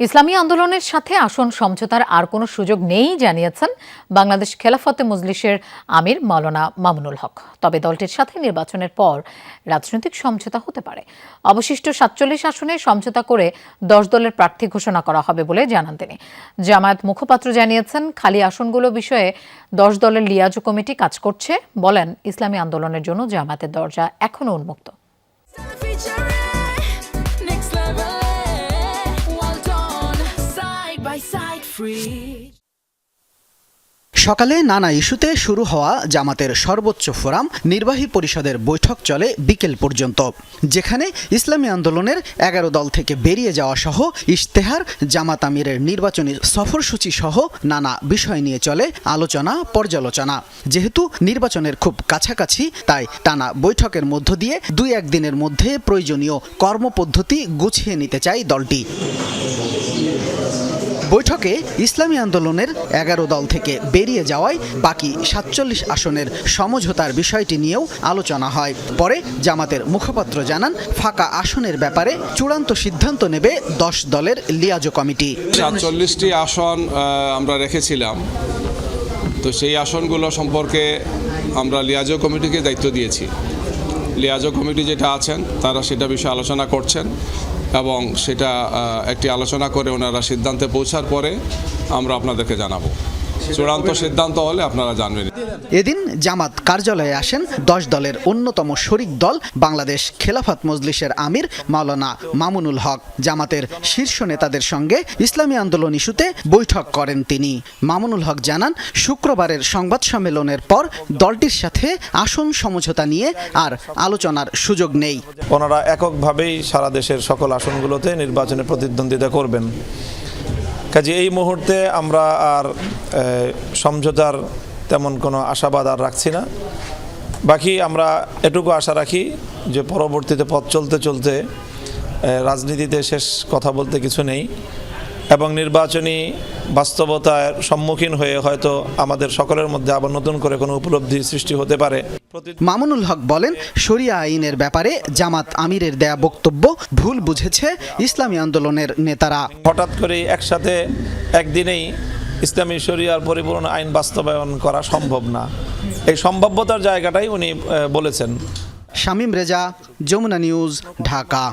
ইসলামী আন্দোলনের সাথে আসন সমঝোতার আর কোনো সুযোগ নেই জানিয়েছেন বাংলাদেশ খেলাফতে মজলিসের আমির মাওলানা মামুনুল হক। তবে দলটির সাথে নির্বাচনের পর রাজনৈতিক সমঝোতা হতে পারে। অবশিষ্ট সাতচল্লিশ আসনে সমঝোতা করে দশ দলের প্রার্থী ঘোষণা করা হবে বলে জানান তিনি। জামায়াত মুখপাত্র জানিয়েছেন, খালি আসনগুলো বিষয়ে দশ দলের লিয়াজো কমিটি কাজ করছে বলেন, ইসলামী আন্দোলনের জন্য জামায়াতের দরজা এখনও উন্মুক্ত। সকালে নানা ইস্যুতে শুরু হওয়া জামাতের সর্বোচ্চ ফোরাম নির্বাহী পরিষদের বৈঠক চলে বিকেল পর্যন্ত, যেখানে ইসলামী আন্দোলনের এগারো দল থেকে বেরিয়ে যাওয়া সহ ইশতেহার, জামাত আমিরের নির্বাচনী সফরসূচি সহ নানা বিষয় নিয়ে চলে আলোচনা, পর্যালোচনা। যেহেতু নির্বাচনের খুব কাছাকাছি, তাই টানা বৈঠকের মধ্য দিয়ে দুই একদিনের মধ্যে প্রয়োজনীয় কর্মপদ্ধতি গুছিয়ে নিতে চায় দলটি। বৈঠকে ইসলামী আন্দোলনের এগারো দল থেকে বেরিয়ে যাওয়ায় বাকি সাতচল্লিশ আসনের সমঝোতার বিষয়টি নিয়েও আলোচনা হয়। পরে জামাতের মুখপাত্র জানান, ফাঁকা আসনের ব্যাপারে চূড়ান্ত সিদ্ধান্ত নেবে দশ দলের লিয়াজো কমিটি। সাতচল্লিশটি আসন আমরা রেখেছিলাম। তো সেই আসনগুলো সম্পর্কে আমরা লিয়াজো কমিটিকে দায়িত্ব দিয়েছি। লিয়াজো কমিটি যেটা আছেন, তারা সেটা বিষয়ে আলোচনা করছেন। এবং সেটা একটি আলোচনা করে ওনারা সিদ্ধান্তে পৌঁছার পরে আমরা আপনাদেরকে জানাব। চূড়ান্ত সিদ্ধান্ত হলে আপনারা জানবেন। এদিন জামাত কার্যালয়ে আসেন দশ দলের অন্যতম শরিক দল বাংলাদেশ খেলাফত মজলিসের আমির মাওলানা মামুনুল হক। জামাতের শীর্ষ নেতাদের সঙ্গে ইসলামী আন্দোলন ইস্যুতে বৈঠক করেন তিনি। মামুনুল হক জানান শুক্রবারের সংবাদ সম্মেলনের পর দলটির সাথে আসন সমঝোতা নিয়ে আর আলোচনার সুযোগ নেই। ওনারা এককভাবেই সারা দেশের সকল আসনগুলোতে নির্বাচনে প্রতিদ্বন্দ্বিতা করবেন। কাজে এই মুহূর্তে আমরা আর সমঝোতার তেমন কোনো আশাবাদ আর রাখছি না। বাকি আমরা এটুকু আশা রাখি যে পরবর্তীতে পথ চলতে চলতে রাজনীতিতে শেষ কথা বলতে কিছু নেই এবং নির্বাচনী বাস্তবতার সম্মুখীন হয়ে হয়তো আমাদের সকলের মধ্যে আবার নতুন করে কোনো উপলব্ধি সৃষ্টি হতে পারে। মামুনুল হক বলেন শরিয়া আইনের ব্যাপারে জামাত আমিরের দেয়া বক্তব্য ভুল বুঝেছে ইসলামী আন্দোলনের নেতারা। হঠাৎ করে একসাথে একদিনেই ইসলামী শরিয়ার পরিপূর্ণ আইন বাস্তবায়ন করা সম্ভব না। এই সম্ভাব্যতার জায়গাটাই উনি বলেছেন। শামীম রেজা যমুনা নিউজ ঢাকা।